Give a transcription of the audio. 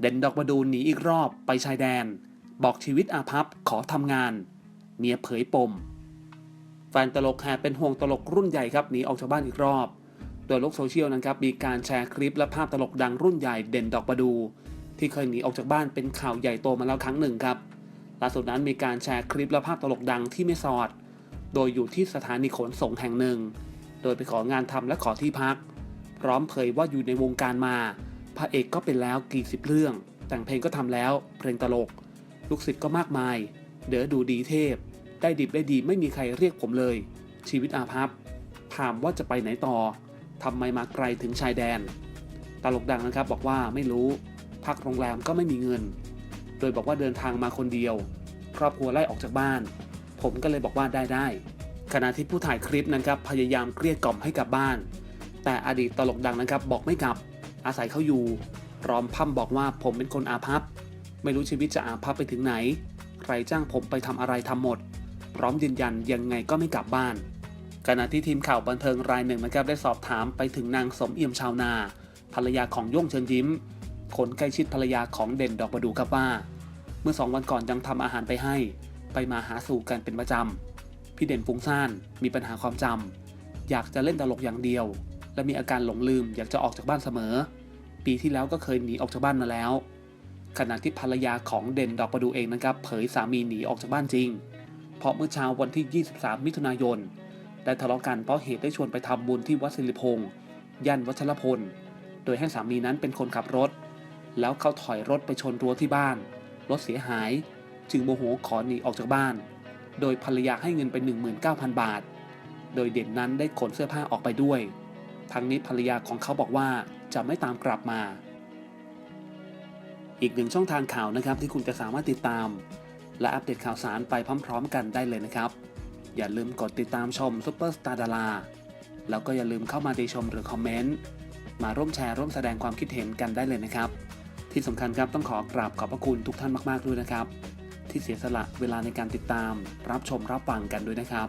เด่นดอกประดูหนีอีกรอบไปชายแดน บอกชีวิตอาภัพขอทำงาน เมียเผยปม แฟนตลกแห่เป็นห่วงตลกรุ่นใหญ่ครับหนีออกจากบ้านอีกรอบโดยโลกโซเชียลนะครับมีการแชร์คลิปและภาพตลกดังรุ่นใหญ่เด่นดอกประดู ที่เคยหนีออกจากบ้านเป็นข่าวใหญ่โตมาแล้วครั้งหนึ่งครับล่าสุดนั้นมีการแชร์คลิปและภาพตลกดังที่ไม่สอด โดยอยู่ที่สถานีขนส่งแห่งหนึ่ง โดยไปของานทำและขอที่พัก พร้อมเผยว่าอยู่ในวงการมา พระเอกก็เป็นแล้วกี่สิบเรื่อง แต่งเพลงก็ทำแล้ว เพลงตลก ลูกศิษย์ก็มากมาย เด๋อดูดีเทพ ได้ดิบได้ดีไม่มีใครเรียกผมเลย ชีวิตอาภัพ ถามว่าจะไปไหนต่อทำไมมาไกลถึงชายแดน ตลกดังนะครับบอกว่าไม่รู้ พักโรงแรมก็ไม่มีเงิน โดยบอกว่าเดินทางมาคนเดียว ครอบครัวไล่ออกจากบ้าน ผมก็เลยบอกว่าได้ได้ขณะที่ผู้ถ่ายคลิปนะครับพยายามเกลี้ยกล่อมให้กลับบ้าน แต่อดีตตลกดังนะครับบอกไม่กลับ อาศัยเขาอยู่พร้อมพั่มบอกว่าผมเป็นคนอาภัพ ไม่รู้ชีวิตจะอาภัพไปถึงไหน ใครจ้างผมไปทำอะไรทำหมด พร้อมยืนยันยังไงก็ไม่กลับบ้านขณะที่ทีมข่าวบันเทิงรายหนึ่งนะครับได้สอบถามไปถึงนางสมเอี่ยมชาวนา ภรรยาของโย่งเชิญยิ้ม คนใกล้ชิดภรรยาของเด่นดอกประดูครับว่า เมื่อสองวันก่อนยังทำอาหารไปให้ ไปมาหาสู่กันเป็นประจำพี่เด่นฟุ้งซ่านมีปัญหาความจำอยากจะเล่นตลกอย่างเดียว และมีอาการหลงลืมอยากจะออกจากบ้านเสมอ ปีที่แล้วก็เคยหนีออกจากบ้านมาแล้ว ขณะที่ภรรยาของเด่นดอกประดูเองนะครับ เผยสามีหนีออกจากบ้านจริง เพราะเมื่อเช้าวันที่ 23 มิถุนายน ได้ทะเลาะกันเพราะเหตุได้ชวนไปทำบุญที่วัดสิริพงษ์ย่านวัชรพล โดยให้สามีนั้นเป็นคนขับรถ แล้วเขาถอยรถไปชนรั้วที่บ้าน รถเสียหาย จึงโมโหขอหนีออกจากบ้าน โดยภรรยาให้เงินไป 19,000 บาท โดยเด่นนั้นได้ขนเสื้อผ้าออกไปด้วย ทั้งนี้ภรรยาของเขาบอกว่าจะไม่ตามกลับมา อีกหนึ่งช่องทางข่าวนะครับที่คุณจะสามารถติดตาม และอัปเดตข่าวสารไปพร้อมๆ กันได้เลยนะครับ อย่าลืมกดติดตามชมซุปเปอร์สตาร์ดาราแล้วก็อย่าลืมเข้ามาติชมหรือคอมเมนต์มาร่วมแชร์ร่วมแสดงความคิดเห็นกันได้เลยนะครับ ที่สำคัญครับต้องขอกราบขอบพระคุณทุกท่านมากๆด้วยนะครับ ที่เสียสละเวลาในการติดตาม รับชมรับฟังกันด้วยนะครับ